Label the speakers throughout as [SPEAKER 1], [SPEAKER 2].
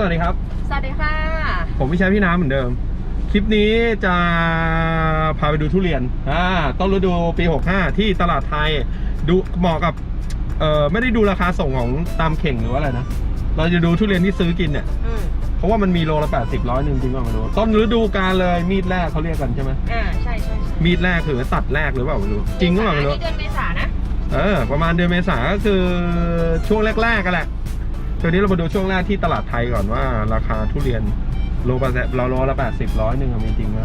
[SPEAKER 1] สวัสดีครับ
[SPEAKER 2] สวัสดีค่ะ
[SPEAKER 1] ผมพี่ชายพี่น้ำเหมือนเดิม คลิปนี้จะพาไปดูทุเรียนอ่าต้นฤดูปี 65 ที่ตลาดไทยดูเหมาะกับเอ่อไม่ได้ดูราคาส่งของตามเข่งหรือว่าอะไรนะ เราจะดูทุเรียนที่ซื้อกินเนี่ย
[SPEAKER 2] อืม
[SPEAKER 1] เพราะว่ามันมีโลละ80ร้อยหนึ่งจริงป่ะไม่รู้ต้นฤดูกาลเลยมีดแรกเขาเรียกกันใช่ไหม
[SPEAKER 2] อ่าใช่ใช่ใช่
[SPEAKER 1] มีดแรกคือตัดแรกหรือเปล่าไม่รู้จริงหรือเปล่าไม่รู้
[SPEAKER 2] นี่เดือนเมษานะ
[SPEAKER 1] เออประมาณเดือนเมษาก็คือช่วงแรกๆกันแหละ ทีนี้เรามาดูช่วงแรกที่ตลาดไทยก่อนว่า ราคาทุเรียนโลละเราโลละ80ร้อยหนึ่งอะมีจริงไหม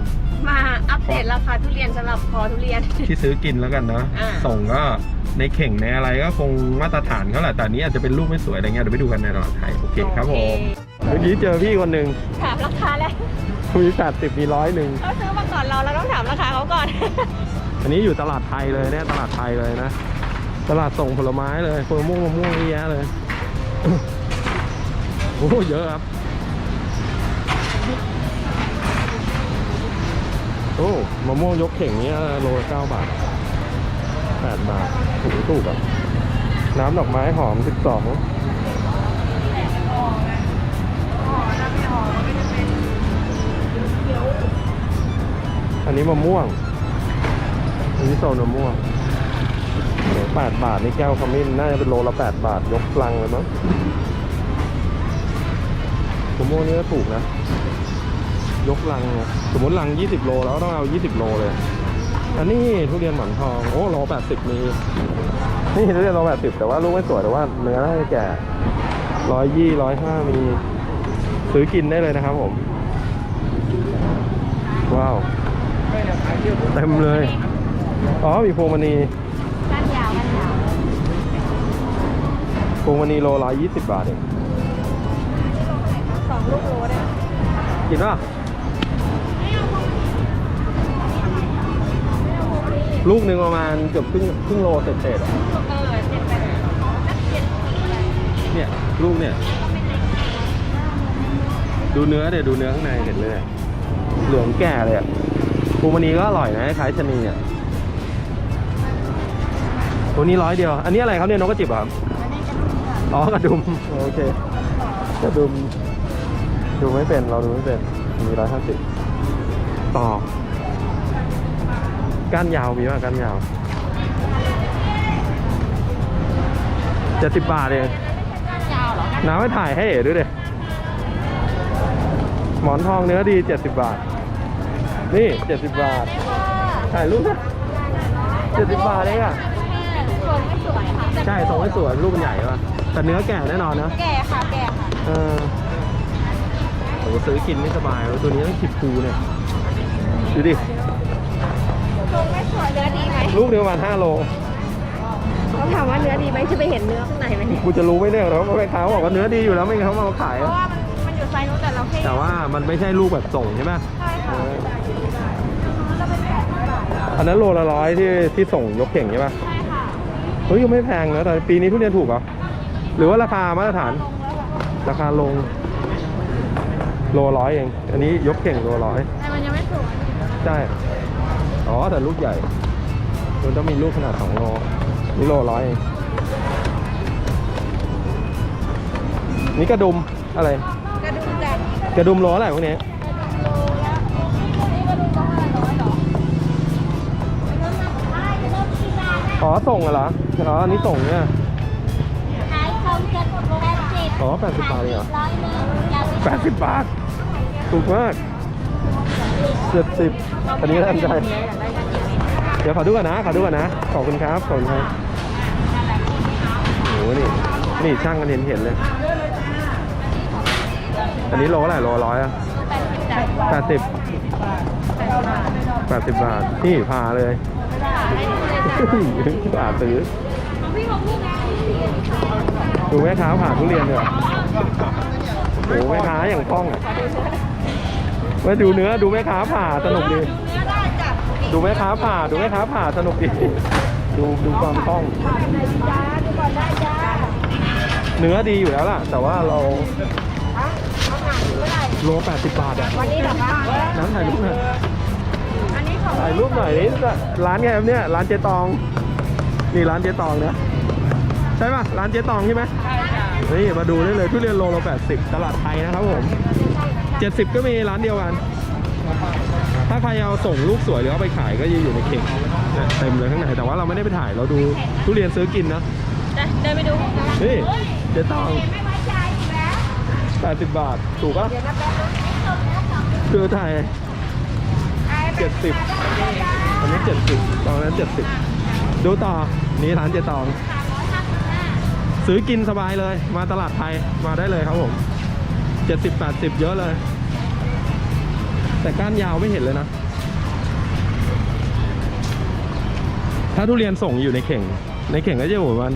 [SPEAKER 2] มาอัปเดตราคาทุเรียนสำหรับคอทุเรียน
[SPEAKER 1] ที่ซื้อกินแล้วกันนะ
[SPEAKER 2] อ่า
[SPEAKER 1] ส่งก็ในเข่งในอะไรก็คงมาตรฐานเขาแหละแต่อันนี้อาจจะเป็นรูปไม่สวยอะไรเงี้ยเดี๋ยวไปดูกันในตลาดไทยโอเคครับผมเมื่อกี้เจอพี่คนหนึ่ง
[SPEAKER 2] ถามราคาแล้ว
[SPEAKER 1] มีแปดสิบมีร้อยหนึ่ง
[SPEAKER 2] เขาซื้อมาก่อนเราเราต้องถามราคาเขาก่อน
[SPEAKER 1] อันนี้อยู่ตลาดไทยเลยเนี่ยตลาดไทยเลยนะ ตลาดส่งผลไม้เลยผลม่วงมะม่วงเยอะแยะเลยโอ้โหเยอะครับ โอ้มะม่วงยกเข่งนี้โลละเก้าบาทแปดบาทถูกถูกอะน้ำดอกไม้หอมสิบสองอันนี้มะม่วง อันนี้โซนมะม่วงแปดบาทนี่แก้วขมิ้นน่าจะเป็นโลละแปดบาทยกลังเลยมั้ง มะม่วงนี่ก็ถูกนะ ยกลังเนี่ยสมมติลัง 20 โลแล้วต้องเอา 20 โลเลย อันนี้ทุเรียนหมอนทอง โอ้โล80 มี นี่ทุเรียนโล80 แต่ว่าลูกไม่สวยแต่ว่าเนื้อน่าจะแก่ร้อยยี่ร้อยห้ามี ซื้อกินได้เลยนะครับผม ว้าวเต็มเลย อ๋อ มีพวงมณี
[SPEAKER 2] ก้านยาวก้านยาว
[SPEAKER 1] พวงมณีโลละยี่สิบบาทเอง
[SPEAKER 2] ส องลูกโลได้
[SPEAKER 1] กินป่ะลูกหนึ่งประมาณเกือบครึ่งครึ่งโลเศษๆอะ
[SPEAKER 2] เออเจ็ดแปดนักเจ็ดสี่อะไร
[SPEAKER 1] เนี่ยลูกเนี่ย ดูเนื้อเดี๋ยวดูเนื้อข้างในเห็นเลยเหลืองแก่เลยอะพวงมณีก็อร่อยนะคล้ายชะนีอะตัวนี้ร้อยเดียว อันนี้อะไรครับเนี่ยนกกระจิบเหรอครับ
[SPEAKER 2] อันนี้จะลูกค่ะ
[SPEAKER 1] อ๋อกระดุมโอเคกระดุม ดูไม่เป็นเราดูไม่เป็น มีร้อยห้าสิบต่อ ก้านยาวมีป่ะก้านยาวเจ็ดสิบบาทเอง
[SPEAKER 2] ก้านยาวเหรอ
[SPEAKER 1] น้ำไม่ถ่ายให้เอ๋ด้วยดิหมอนทองเนื้อดีเจ็ดสิบบาท นี่เจ็ดสิบบาท ถ่ายรูปนะเจ็ดสิบบาทเองอะ
[SPEAKER 2] ทรงไม่สวยค่ะ
[SPEAKER 1] ใช่ทรงไม่สวยรูปมันใหญ่ป่ะแต่เนื้อแก่แน่นอนนะ
[SPEAKER 2] แก่ค่ะแก่ค่ะ
[SPEAKER 1] เออ โหซื้อกินไม่สบายแล้วตัวนี้ต้องขิดภูเนี่ย ดูดิ
[SPEAKER 2] ทรงไม่สวยเนื้อดีไหม
[SPEAKER 1] ลูกเดียวประมาณ5โล
[SPEAKER 2] เขาถามว่าเนื้อดีไหมจะไปเห็นเนื้อข้างในไหมเนี่ย
[SPEAKER 1] กูจะรู้ไหมเนี่ยแล้วแม่ค้าบอกว่าเนื้อดีอยู่แล้วไม่งั้นเขามาขาย
[SPEAKER 2] เพ
[SPEAKER 1] อะ
[SPEAKER 2] ราะว่ามันมันอยู่ไซส์นู้นแต่เราแค่
[SPEAKER 1] แต่ว่ามันไม่ใช่ลูกแบบส่งใช่ไหม
[SPEAKER 2] ใช่ค่ะ
[SPEAKER 1] อันนั้นโลละร้อยที่ที่ส่งยกเข่งใช่ปะ
[SPEAKER 2] ใช่ค่ะ
[SPEAKER 1] เฮ้ยยังไม่แพงนะแต่ปีนี้ทุเรียนถูกเหรอหรือว่าราคามาตรฐาน
[SPEAKER 2] ลงแล้วค่ะ
[SPEAKER 1] ราคาลง โลร้อยเอง อันนี้ยกเข่งโลร้อย
[SPEAKER 2] แต่มันยังไม่สวย
[SPEAKER 1] ใช่ อ๋อ แต่ลูกใหญ่ มันต้องมีลูกขนาดสองโล นี่โลร้อยเอง นี่กระดุมอะไร
[SPEAKER 2] กระดุมจัด
[SPEAKER 1] กระดุมโลอะไรพวกนี้
[SPEAKER 2] โลละนี่กระดุมก็ห้าร้อยเหรอ
[SPEAKER 1] อ๋อ ส่งเหรอ อ๋อ อันนี้ส่งเนี่ย
[SPEAKER 2] ขายทรงเจ็ดแปดสิบ
[SPEAKER 1] อ๋อแปดสิบบาทเองเหรอ
[SPEAKER 2] ร้อยหนึ่งอยาก
[SPEAKER 1] แปดสิบบาท ถูกมากเจ็ดสิบอันนี้น่าสนใจเดี๋ยวขอดูก่อนนะขอดูก่อนนะ ขอบคุณครับ ขอบคุณครับโอ้โหนี่ นี่ช่างกันเห็นเห็นเลย อันนี้โลเท่าไหร่โลร้อยอะ
[SPEAKER 2] แปดสิบ
[SPEAKER 1] แปดสิบ
[SPEAKER 2] บาท
[SPEAKER 1] แปดสิบาทนี่ผ่าเลยผ่าซื้อ ดูแม่ค้าผ่าทุเรียนเนีกว่ยโอ้โหแม่ค้าอย่างคล่องอะมาดูเนื้อดูแม่ค้าผ่าสนุกดี
[SPEAKER 2] เนื้อได้จัด
[SPEAKER 1] ดูแม่ค้าผ่าดูแม่ค้าผ่าสนุกดี ดูดูความคล่อง
[SPEAKER 2] จ้าดูก่อนได้จ้า
[SPEAKER 1] เนื้อดีอยู่แล้วล่ะ แต่ว่าเรา
[SPEAKER 2] เอาหนังเมื่อไหร่
[SPEAKER 1] โลแปดสิบบาทอะ
[SPEAKER 2] วันนี้เหรอคะ
[SPEAKER 1] น้ำถ่ายรูปหน่อย
[SPEAKER 2] อันนี้ของ
[SPEAKER 1] ถ่ายรูปหน่อยนี่ร้านไงครับเนี่ย ร้านเจ๊ตอง นี่ร้านเจ๊ตองเนี่ย ใช่ป่ะ ร้านเจ๊ตองใช่ไหม
[SPEAKER 2] ใช่จ้ะ
[SPEAKER 1] นี่มาดูได้เลยทุเรียนโลละ80 ตลาดไทยนะครับผม 70 ก็มีร้านเดียวกัน ถ้าใครเอาส่งลูกสวยหรือเอาไปขายก็จะอยู่ในเข่งเนี่ยเต็มเลยข้างในแต่ว่าเราไม่ได้ไปถ่ายเราดูทุเรียนซื้อกินนะ
[SPEAKER 2] เดินไปดู
[SPEAKER 1] นี่เจ๊ตอง
[SPEAKER 2] ไม่ไว้ใจอีกแล้ว
[SPEAKER 1] 80 บาท ถูกปะ
[SPEAKER 2] เดี๋ยวนะแป๊บนึง
[SPEAKER 1] คือไทยเจ็ดสิบอันนี้70ตอนนั้น70 ดูต่อ นี่ร้านเจ๊ตอง ซื้อกินสบายเลย มาตลาดไทยมาได้เลยครับผม70 80เยอะเลย แต่ก้านยาวไม่เห็นเลยนะ ถ้าทุเรียนส่งอยู่ในเข่ง ในเข่งก็จะอยู่ประมาณ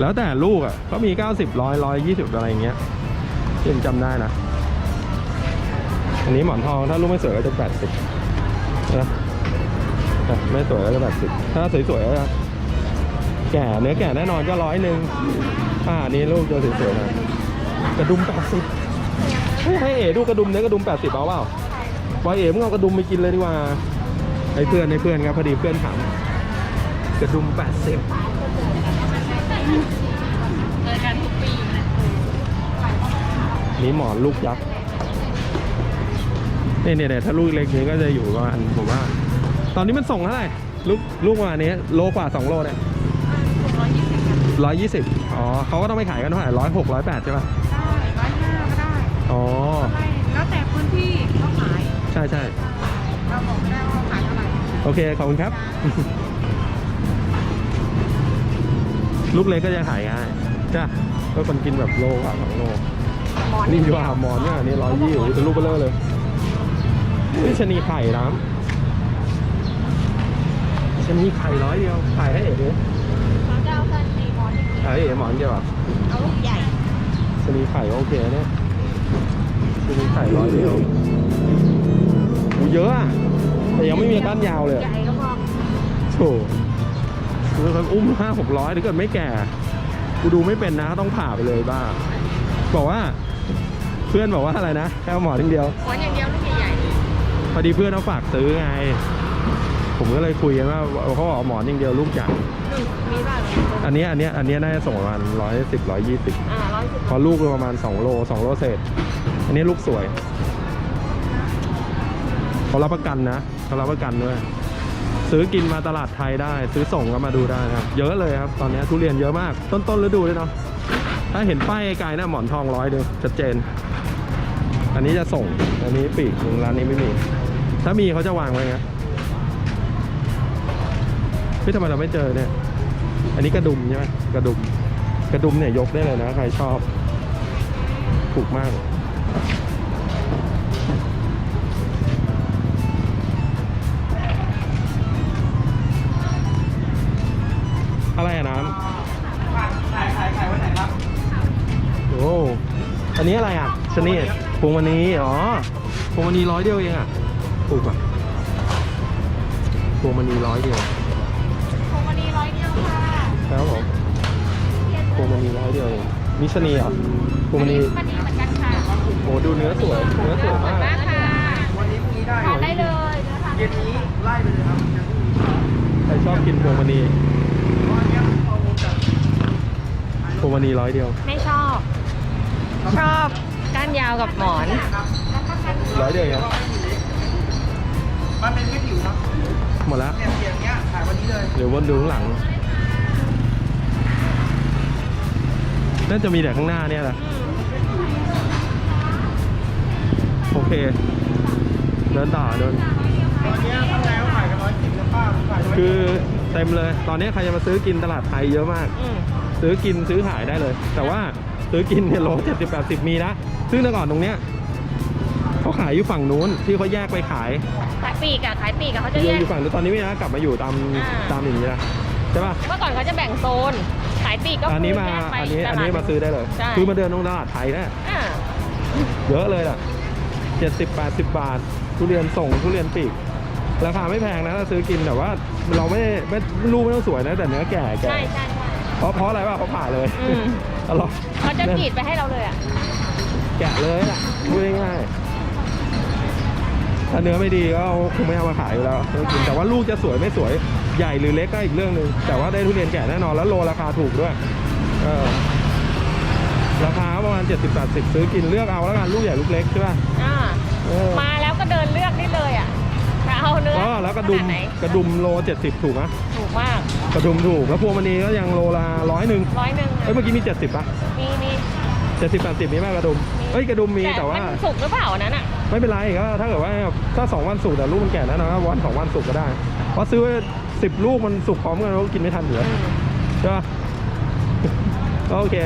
[SPEAKER 1] แล้วแต่ลูกอะก็มี90 100 120อะไรอย่างเงี้ยที่ผมจำได้นะ อันนี้หมอนทองถ้าลูกไม่สวยก็จะ80นะแต่ไม่สวยก็จะ80ถ้าสวยๆก็จะ แก่เนื้อแก่แน่นอนก็ร้อยหนึ่งอ่านี่ลูกจะสวยๆนะกระดุม80ให้ให้เอ๋ดูกระดุมเนื้อกระดุม80เอาเปล่าบอยเอ๋มึงเอากระดุมไปกินเลยดีกว่าให้เพื่อนให้เพื่อนครับพอดีเพื่อนถามกระดุม80
[SPEAKER 2] เจอกันทุกปีนี่
[SPEAKER 1] หมอนลูกยักษ์นี่เนี่ยเนี่ยถ้าลูกเล็กนี้ก็จะอยู่ประมาณผมว่า ตอนนี้มันส่งเท่าไหร่ลูกลูกประมานี้โลกว่าสองโลเนี่ย
[SPEAKER 2] ร้อยยี่สิบ
[SPEAKER 1] อ๋อเขาก็ต้องไปขายกันเท่าไหร่ร้อยหกร้อยแปดใช่ป่ะ
[SPEAKER 2] ได้ร้อยห้าก็ได้
[SPEAKER 1] อ๋อ
[SPEAKER 2] ไม่แล้วแต่พื้นที่เขาขาย
[SPEAKER 1] ใช่ใช่
[SPEAKER 2] เราบอกไม่ได้ว่าเขาขายเท่าไหร่
[SPEAKER 1] โอเค ขอบคุณครับ ลูกเล็กก็จะขายง่ายจ้ะก็คนกินแบบโลกว่าสองโล
[SPEAKER 2] หมอน
[SPEAKER 1] นี่ดีกว่าหมอนเนี่ยนี่ร้อยยี่โอ้โหเป็นลูกเบลอเลยนี่ชะนีไข่น้ำชะนีไข่ร้อยเดียวไข่ให้เอ๋ดู
[SPEAKER 2] เขาจะเอากันสี หมอนอย่างนี้
[SPEAKER 1] ไข่ให้เอ๋หมอนเดียวอะ
[SPEAKER 2] เอาลูกใหญ่
[SPEAKER 1] ชะนีไข่ก็โอเคนะเนี่ยชะนีไข่ร้อยเดียวโอ้เยอะอะแต่ยังไม่มีก้านยาวเลย
[SPEAKER 2] ใหญ่ก็พอ
[SPEAKER 1] โถคือเขาอุ้มห้าหกร้อยถ้าเกิดไม่แก่ กูดูไม่เป็นนะต้องผ่าไปเลยบ้าบอกว่า เพื่อนบอกว่าอะไรนะแค่เอาหมอนทีเดียว
[SPEAKER 2] หมอนอย่างเดียวลูกใหญ่
[SPEAKER 1] พอดีเพื่อนเขาฝากซื้อไง ผมก็เลยคุยกันว่าเขาบอกเอาหมอนอย่างเดียวลูกใหญ่
[SPEAKER 2] ๆหนึ่งมีบ้าง
[SPEAKER 1] อันเนี้ยอันเนี้ยอันเนี้ยน่าจะส่งประมาณร้อยสิบร้อยยี่สิบ
[SPEAKER 2] อ่าร้อยสิบ
[SPEAKER 1] พอลูกประมาณสองโลสองโลเศษ อันนี้ลูกสวยเขารับประกันนะเขารับประกันด้วยซื้อกินมาตลาดไทยได้ ซื้อส่งก็มาดูได้นะครับ เยอะเลยครับ ตอนนี้ทุเรียนเยอะมาก ต้นต้นฤดูเลยเนาะถ้าเห็นป้ายไกลๆนะหมอนทองร้อยเดียวชัดเจน อันนี้จะส่ง อันนี้ปีกร้านนี้ไม่มี ถ้ามีเขาจะวางไว้ไง พี่ทำไมเราไม่เจอเนี่ย อันนี้กระดุมใช่ไหมกระดุม กระดุมเนี่ยยกได้เลยนะ ใครชอบ ถูกมาก อะไรอะน้ำขายขายขายวันไหนครับ โอ้ อันนี้อะไรอะชะนีพวงวันนี้ อ๋อพวงวันนี้ร้อยเดียวเองอะถูกอะพวงวันนี้ร้อยเดียว มันนีร้อยเดียวเองนี่ชะนีเหรอะพวงมันนี
[SPEAKER 2] มันนี้เหมือนกันค่ะ
[SPEAKER 1] โอ้ดูเนื้อสวย เนื้อสวยมาก
[SPEAKER 2] มากค่ะ
[SPEAKER 3] วันนี้พรุ่งนี้ได้
[SPEAKER 2] ทานได้เลยเนื้อทาน
[SPEAKER 3] เย็นนี้ไล่ไปเลยครับเดี๋ยวพรุ่งนี้
[SPEAKER 1] ใครชอบกินพวงมันนี
[SPEAKER 3] เพราะอันเนี้ยมันเอาลงจาก
[SPEAKER 1] พวงมันนีร้อยเดียว
[SPEAKER 2] ไม่ชอบ ชอบก้านยาวกับหมอน
[SPEAKER 1] ร้อยเดียวเอง
[SPEAKER 3] มันเป็นไม่ผิวครับ
[SPEAKER 1] หมดแล้ว
[SPEAKER 3] เนี่ยเสียงเนี้ยขายวันนี้เลย
[SPEAKER 1] เดี๋ยววนดูข้างหลัง น่าจะมีแต่ข้างหน้าเนี่ยแหละโอเค เดินต่อเดิน
[SPEAKER 3] ตอนเนี้ยข้างในเขาขายกันร้อยสิบแล้วป้าผมขายร้อย
[SPEAKER 1] คือเต็มเลย ตอนนี้ใครจะมาซื้อกินตลาดไทยเยอะมาก
[SPEAKER 2] อืม
[SPEAKER 1] ซื้อกินซื้อขายได้เลย แต่ว่าซื้อกินเนี่ยโลเจ็ดสิบแปดสิบมีนะ ซึ่งแต่ก่อนตรงเนี้ยเขาขายอยู่ฝั่งนู้นที่เขาแยกไปขาย
[SPEAKER 2] ขายปีกอะขายปีกอะเขาจะ
[SPEAKER 1] เย
[SPEAKER 2] แย
[SPEAKER 1] อะ
[SPEAKER 2] ก
[SPEAKER 1] อยู่ฝั่งนู้นตอนนี้ไม่นะกลับมาอยู่ตาม
[SPEAKER 2] อ่า
[SPEAKER 1] ตามอย่างนี้นะใช่ป่ะ
[SPEAKER 2] เมื่อก่อนเขาจะแบ่งโซน ขายปีกก็
[SPEAKER 1] อันนี้มา
[SPEAKER 2] แยกไป
[SPEAKER 1] อันนี้
[SPEAKER 2] ตลด
[SPEAKER 1] อันนี้มาซื้อได้เลย
[SPEAKER 2] ใช่
[SPEAKER 1] คือมาเดินตรงตลาดไทยนะ
[SPEAKER 2] อ่า
[SPEAKER 1] เยอะเลยล่ะเจ็ดสิบแปดสิบบาท ทุเรียนส่งทุเรียนปีก ราคาไม่แพงนะถ้าซื้อกินแต่ว่าเราไม่ไม่ลูกไม่ต้องสวยนะ แต่เนื้อแก่แก่
[SPEAKER 2] ใช่ใช่ใช่
[SPEAKER 1] เพราะเพราะอะไรวะเขาผ่าเลย
[SPEAKER 2] อืม
[SPEAKER 1] อร่อย
[SPEAKER 2] เขาจะกรีดไปให้เราเลยอะ
[SPEAKER 1] แกะเลยอะพูดง่ายๆถ้าเนื้อไม่ดีก็คงไม่เอามาขายอยู่แล้วซื้อกินแต่ว่าลูกจะสวยไม่สวย ใหญ่หรือเล็กก็อีกเรื่องหนึ่งแต่ว่าได้ทุเรียนแก่แน่นอนแล้วโลราคาถูกด้วยเออราคาประมาณ 70 80ซื้อกินเลือกเอาแล้วกันลูกใหญ่ลูกเล็กใช่ป่ะ
[SPEAKER 2] อ่า
[SPEAKER 1] เออ
[SPEAKER 2] มาแล้วก็เดินเลือกได้เลยอะจะเอาเนื้อ
[SPEAKER 1] ก็แล้วกระดุม
[SPEAKER 2] ขนาไหน
[SPEAKER 1] กระดุมโล 70 ถูกไหม
[SPEAKER 2] ถูกมาก
[SPEAKER 1] กระดุมถูกแล้วพวงมณีก็ยังโลละร้อยหนึ่ง
[SPEAKER 2] ร้อยหนึ่ง
[SPEAKER 1] เอ้ยเมื่อกี้มี 70ป่ะ
[SPEAKER 2] มีมี
[SPEAKER 1] 70 80มีไหมกระดุมเอ้ยกระดุมมีแต่ว่า
[SPEAKER 2] นสุกหรือเปล่าอันนั้นอะ
[SPEAKER 1] ไม่เป็นไรก็ถ้าเกิดว่าถ้าสองวันสุกแต่ลูกมันแก่แล้วนะวันสองวันสุกก็ได้เพราะซื้อ สิบลูกมันสุกพร้อมกันเราก็กินไม่ทันเหลือใช่ปะก็โอเค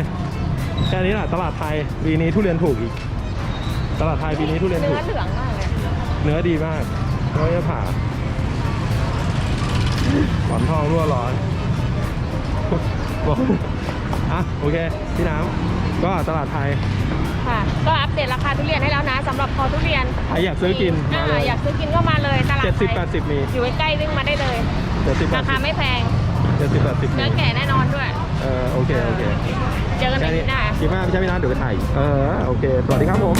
[SPEAKER 1] แค่นี้แหละตลาดไทยปีนี้ทุเรียนถูกอีก ตลาดไทยปีนี้ทุเรียน
[SPEAKER 2] เนื้
[SPEAKER 1] ถู
[SPEAKER 2] อกเหลืองมากเลย
[SPEAKER 1] เนื้อดีมากเนื้อจะผ่าหวานทองรั่วร้อนบอกอะโอเค พี่น้ำก็ตลาดไทย
[SPEAKER 2] ค่ะ ก็อัปเดตราคาทุเรียนให้แล้วนะสำหรับคอทุเรียน
[SPEAKER 1] ใครอยากซื้อกินมา
[SPEAKER 2] อ่า
[SPEAKER 1] เลย
[SPEAKER 2] อยากซื้อกินก็มาเลยตลาด
[SPEAKER 1] เจ็ดสิบ
[SPEAKER 2] ไทย
[SPEAKER 1] แปดสิบมี
[SPEAKER 2] อยู่ใกล้ๆวิ่งมาได้เลย
[SPEAKER 1] เจ็ดสิบแป
[SPEAKER 2] รา
[SPEAKER 1] ด
[SPEAKER 2] คา
[SPEAKER 1] สิบ
[SPEAKER 2] ไม่แพง
[SPEAKER 1] เจ็ดสิบแปดสิบมี
[SPEAKER 2] เนื้อแก่แน่นอนด้วย
[SPEAKER 1] เออโอเคโอเค
[SPEAKER 2] เจอกันใน
[SPEAKER 1] แค่
[SPEAKER 2] คลิ
[SPEAKER 1] นี้
[SPEAKER 2] ปหน้า
[SPEAKER 1] คลิปหน้าไม่ใช่พี่น้ำเดี๋ยวไปถ่ายอีกเออโอเค สวัสดีครับผม